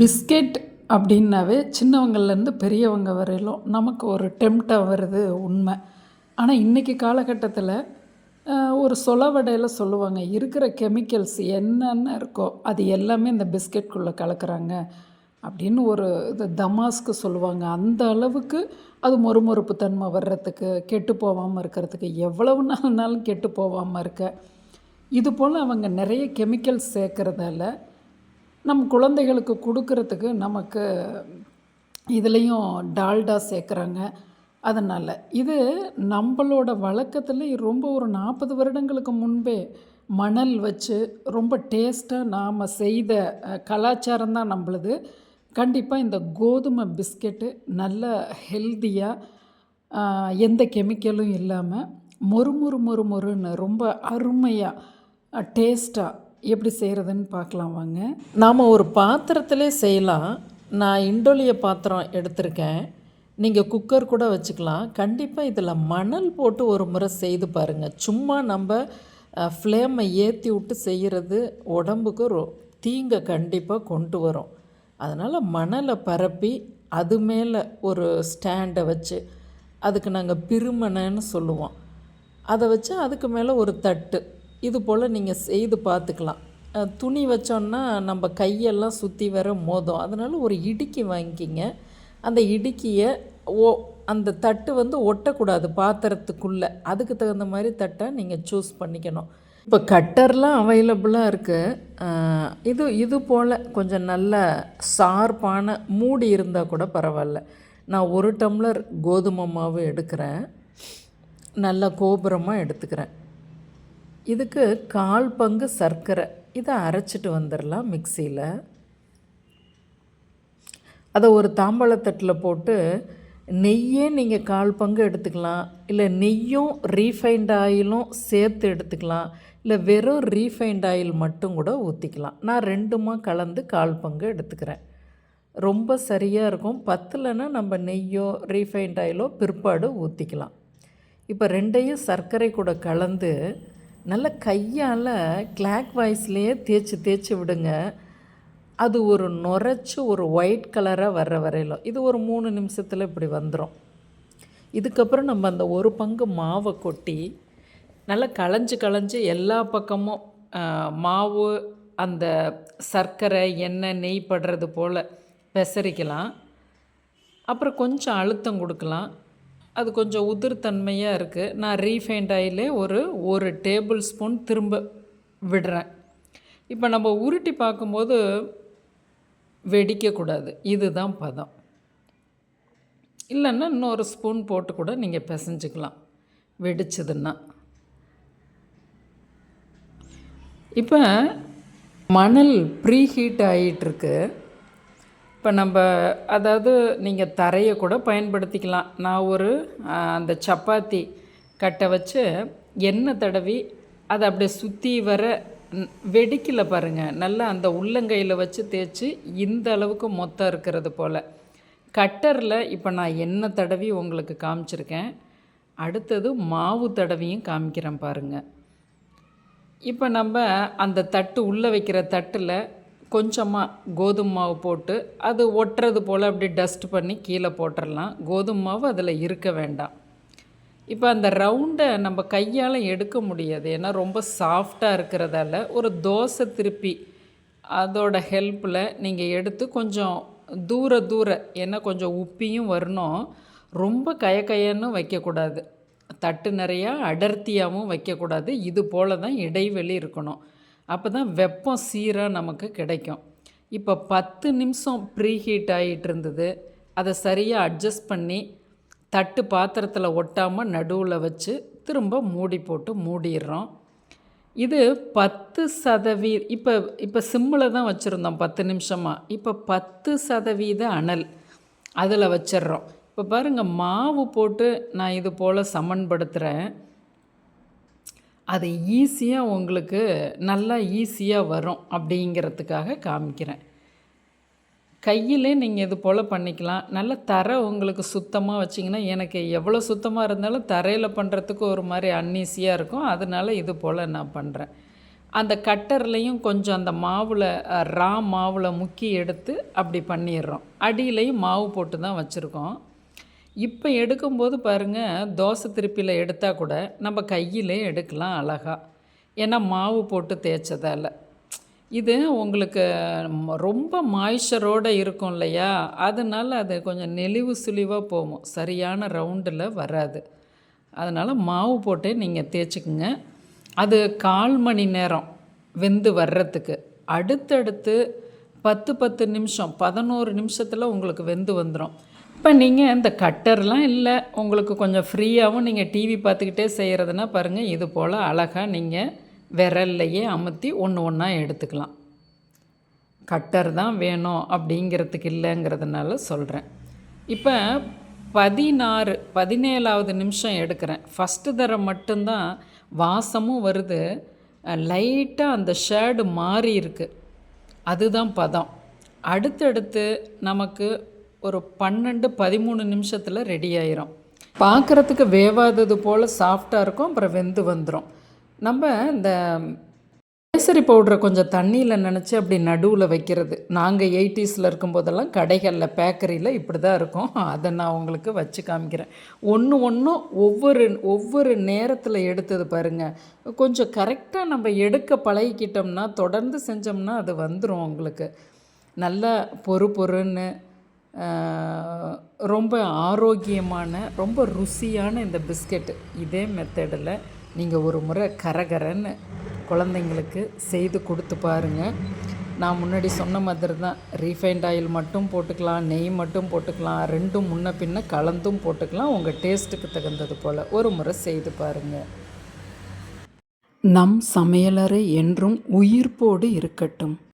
Biscuit அப்படின்னாவே சின்னவங்கள்லேருந்து பெரியவங்க வரையிலும் நமக்கு ஒரு டெம்ட்டாக வருது உண்மை. ஆனால் இன்றைக்கி காலகட்டத்தில் ஒரு சொலவடையில் சொல்லுவாங்க இருக்கிற கெமிக்கல்ஸ் என்னென்ன இருக்கோ அது எல்லாமே இந்த பிஸ்கெட்குள்ளே கலக்கிறாங்க. அப்படின்னு ஒரு இது தமாஸ்க்கு சொல்லுவாங்க. அந்த அளவுக்கு அது மொறுமொறுப்பு தன்மை வர்றதுக்கு கெட்டு போகாமல் இருக்கிறதுக்கு எவ்வளவு நாள்னாலும் கெட்டு போகாமல் இருக்க. இது போல் அவங்க நிறைய கெமிக்கல்ஸ் சேர்க்குறதால நம் குழந்தைகளுக்கு கொடுக்கறதுக்கு நமக்கு இதுலேயும் டால்டா சேர்க்குறாங்க. அதனால் இது நம்மளோட வழக்கத்தில் ரொம்ப ஒரு நாற்பது வருடங்களுக்கு முன்பே மணல் வச்சு ரொம்ப டேஸ்ட்டாக நாம் செய்த கலாச்சாரம் தான் நம்மளுது. கண்டிப்பாக இந்த கோதுமை பிஸ்கெட்டு நல்ல ஹெல்த்தியாக எந்த கெமிக்கலும் இல்லாமல் மொறு மொறு மொறு மொறுன்னு ரொம்ப அருமையாக டேஸ்ட்டாக எப்படி செய்கிறதுன்னு பார்க்கலாம் வாங்க. நாம் ஒரு பாத்திரத்திலே செய்யலாம். நான் இண்டோலிய பாத்திரம் எடுத்திருக்கேன். நீங்கள் குக்கர் கூட வச்சுக்கலாம். கண்டிப்பாக இதில் மணல் போட்டு ஒரு முறை செய்து பாருங்கள் சும்மா நம்ம ஃப்ளேமை ஏற்றி விட்டு செய்கிறது உடம்புக்கு ரொ தீங்கை கண்டிப்பாக கொண்டு வரும். அதனால் மணலை பரப்பி அது மேலே ஒரு ஸ்டாண்டை வச்சு அதுக்கு நாங்கள் பிருமனைன்னு சொல்லுவோம். அதை வச்சு அதுக்கு மேலே ஒரு தட்டு. இது போல் நீங்கள் செய்து பார்த்துக்கலாம். துணி வச்சோன்னா நம்ம கையெல்லாம் சுற்றி வர மோதும். அதனால் ஒரு இடுக்கி வாங்கிக்கிங்க. அந்த இடுக்கியை ஓ அந்த தட்டு வந்து ஒட்டக்கூடாது பாத்திரத்துக்குள்ளே. அதுக்கு தகுந்த மாதிரி தட்டை நீங்கள் சூஸ் பண்ணிக்கணும். இப்போ கட்டர்லாம் அவைலபிளாக இருக்குது இது இது போல் கொஞ்சம் நல்ல ஷார்ப்பான மூடி இருந்தால் கூட பரவாயில்ல. நான் ஒரு டம்ளர் கோதுமை மாவு எடுக்கிறேன். நல்லா கோபுரமாக எடுத்துக்கிறேன். இதுக்கு கால் பங்கு சர்க்கரை. இதை அரைச்சிட்டு வந்துடலாம் மிக்சியில். அதை ஒரு தாம்பாளத்தட்டில் போட்டு நெய்யே நீங்கள் கால் பங்கு எடுத்துக்கலாம். இல்லை நெய்யும் ரீஃபைண்ட் ஆயிலும் சேர்த்து எடுத்துக்கலாம். இல்லை வெறும் ரீஃபைண்ட் ஆயில் மட்டும் கூட ஊற்றிக்கலாம் நான் ரெண்டுமா கலந்து கால் பங்கு எடுத்துக்கிறேன். ரொம்ப சரியாக இருக்கும். பத்தலைன்னா நம்ம நெய்யோ ரீஃபைண்ட் ஆயிலோ பிற்பாடு ஊற்றிக்கலாம் இப்போ ரெண்டையும் சர்க்கரை கூட கலந்து நல்ல கையால் கிளாக் வாய்ஸ்லேயே தேய்ச்சி தேய்ச்சி விடுங்க. அது ஒரு நுரைச்சி ஒரு ஒயிட் கலராக வர்ற வரையிலும். இது ஒரு மூணு நிமிஷத்தில் இப்படி வந்துடும் இதுக்கப்புறம் நம்ம அந்த ஒரு பங்கு மாவை கொட்டி நல்லா களைஞ்சு களைஞ்சு எல்லா பக்கமும் மாவு அந்த சர்க்கரை எண்ணெய் நெய் படுறது போல் பெசரிக்கலாம். அப்புறம் கொஞ்சம் அழுத்தம் கொடுக்கலாம். அது கொஞ்சம் உதிர்தன்மையாக இருக்குது நான் ரீஃபைண்ட் ஆயிலே ஒரு ஒரு டேபிள் ஸ்பூன் திரும்ப விடுறேன். இப்போ நம்ம உருட்டி பார்க்கும்போது வெடிக்கக்கூடாது. இதுதான் பதம். இல்லைன்னா இன்னொரு ஸ்பூன் போட்டு கூட நீங்கள் பிசைஞ்சிக்கலாம். வெடிச்சதுன்னா. இப்போ மணல் ப்ரீ ஹீட் ஆகிட்டுருக்கு இப்போ நம்ம அதாவது நீங்கள் தரையை கூட பயன்படுத்திக்கலாம். நான் ஒரு அந்த சப்பாத்தி கட்டை வச்சு எண்ணெய் தடவி அதை அப்படியே சுற்றி வர வெடிக்கல பாருங்கள் நல்லா அந்த உள்ளங்கையில் வச்சு தேய்ச்சி இந்த அளவுக்கு மொத்தம் இருக்கிறது போல். கட்டரில் இப்போ நான் எண்ணெய் தடவி உங்களுக்கு காமிச்சிருக்கேன். அடுத்தது மாவு தடவியும் காமிக்கிறேன் பாருங்கள் இப்போ நம்ம அந்த தட்டு உள்ளே வைக்கிற தட்டில் கொஞ்சமாக கோதுமை மாவு போட்டு அது ஒட்டுறது போல் அப்படி டஸ்ட் பண்ணி கீழே போட்டுடலாம் கோதுமை மாவு அதில் இருக்க வேண்டாம். இப்போ அந்த ரவுண்டை நம்ம கையால் எடுக்க முடியாது. ஏன்னா ரொம்ப சாஃப்டாக இருக்கிறதால ஒரு தோசை திருப்பி அதோட ஹெல்ப்பில் நீங்கள் எடுத்து கொஞ்சம் தூர தூர ஏன்னா கொஞ்சம் உப்பியும் வரணும். ரொம்ப கய கயன்னு வைக்கக்கூடாது. தட்டு நிறையா அடர்த்தியாகவும் வைக்கக்கூடாது. இது போல தான் இடைவெளி இருக்கணும். அப்போ தான் வெப்பம் சீராக நமக்கு கிடைக்கும். இப்போ பத்து நிமிஷம் ப்ரீ ஹீட் ஆகிட்டு இருந்தது. அதை சரியாக அட்ஜஸ்ட் பண்ணி தட்டு பாத்திரத்தில் ஒட்டாமல் நடுவில் வச்சு திரும்ப மூடி போட்டு மூடிடுறோம். இது பத்து சதவீ இப்போ இப்போ சிம்மில் தான் வச்சுருந்தோம் பத்து நிமிஷமாக இப்போ பத்து சதவீத அனல் அதில் வச்சிடுறோம். இப்போ பாருங்கள் மாவு போட்டு நான் இது போல் சமன்படுத்துகிறேன் அது ஈஸியாக உங்களுக்கு நல்லா ஈஸியாக வரும் அப்படிங்கிறதுக்காக காமிக்கிறேன். கையிலே நீங்கள் இது போல் பண்ணிக்கலாம். நல்ல தரை உங்களுக்கு சுத்தமாக வச்சிங்கன்னா எனக்கு எவ்வளோ சுத்தமாக இருந்தாலும் தரையில் பண்ணுறதுக்கு ஒரு மாதிரி அன்ஈஸியாக இருக்கும். அதனால இது போல் நான் பண்ணுறேன் அந்த கட்டர்லேயும் கொஞ்சம் அந்த மாவில் ரா மாவில் முக்கி எடுத்து அப்படி பண்ணிடுறோம். அடியிலையும் மாவு போட்டு தான் வச்சுருக்கோம். இப்போ எடுக்கும்போது பாருங்கள் தோசை திருப்பியில் எடுத்தால் கூட நம்ம கையிலே எடுக்கலாம் அழகாக ஏன்னா மாவு போட்டு தேய்ச்சதால். இது உங்களுக்கு ரொம்ப மாய்ச்சரோடு இருக்கும் இல்லையா? அதனால் அது கொஞ்சம் நெளிவு சுழிவாக போகும். சரியான ரவுண்டில் வராது. அதனால் மாவு போட்டே நீங்கள் தேய்ச்சிக்குங்க. அது கால் மணி நேரம் வெந்து வர்றதுக்கு. அடுத்தடுத்து பத்து பத்து நிமிஷம் பதினோரு நிமிஷத்தில் உங்களுக்கு வெந்து வந்துடும் இப்போ நீங்கள் இந்த கட்டர்லாம் இல்லை. உங்களுக்கு கொஞ்சம் ஃப்ரீயாகவும் நீங்கள் டிவி பார்த்துக்கிட்டே செய்கிறதுனா பாருங்கள் இது போல் அழகாக நீங்கள் விரல்லையே அமுத்தி ஒன்று ஒன்றா எடுத்துக்கலாம். கட்டர் தான் வேணும் அப்படிங்கிறதுக்கு இல்லைங்கிறதுனால சொல்கிறேன் இப்போ பதினாறு பதினேழாவது நிமிஷம் எடுக்கிறேன். ஃபஸ்ட்டு தரம் மட்டும்தான் வாசமும் வருது. லைட்டாக அந்த ஷேடு மாறி இருக்குது அதுதான் பதம். அடுத்தடுத்து நமக்கு ஒரு பன்னெண்டு பதிமூணு நிமிஷத்தில் ரெடி ஆயிரும். பார்க்குறதுக்கு வேவாதது போல் சாஃப்டாக இருக்கும் அப்புறம் வெந்து வந்துடும் நம்ம இந்த கேசரி பவுடரை கொஞ்சம் தண்ணியில் நினச்சி அப்படி நடுவில் வைக்கிறது. நாங்கள் எயிட்டிஸில் இருக்கும்போதெல்லாம் கடைகளில் பேக்கரியில் இப்படி தான் இருக்கும். அதை நான் உங்களுக்கு வச்சு காமிக்கிறேன். ஒன்று ஒன்றும் ஒவ்வொரு ஒவ்வொரு நேரத்தில் எடுத்தது பாருங்கள் கொஞ்சம் கரெக்டாக நம்ம எடுக்க பழகிக்கிட்டோம்னா தொடர்ந்து செஞ்சோம்னா அது வந்துடும் உங்களுக்கு. நல்லா பொறு பொறுன்னு ரொம்ப ஆரோக்கியமான ரொம்ப ருசியான இந்த பிஸ்கெட்டு இதே மெத்தடில் நீங்கள் ஒரு முறை கரகரன்னு குழந்தைங்களுக்கு செய்து கொடுத்து பாருங்கள் நான் முன்னாடி சொன்ன மாதிரி தான் ரீஃபைண்ட் ஆயில் மட்டும் போட்டுக்கலாம் நெய் மட்டும் போட்டுக்கலாம் ரெண்டும் முன்ன பின்ன கலந்தும் போட்டுக்கலாம் உங்கள் டேஸ்ட்டுக்கு தகுந்தது போல் ஒரு முறை செய்து பாருங்கள் நம் சமையலறை என்றும் உயிர்ப்போடு இருக்கட்டும்.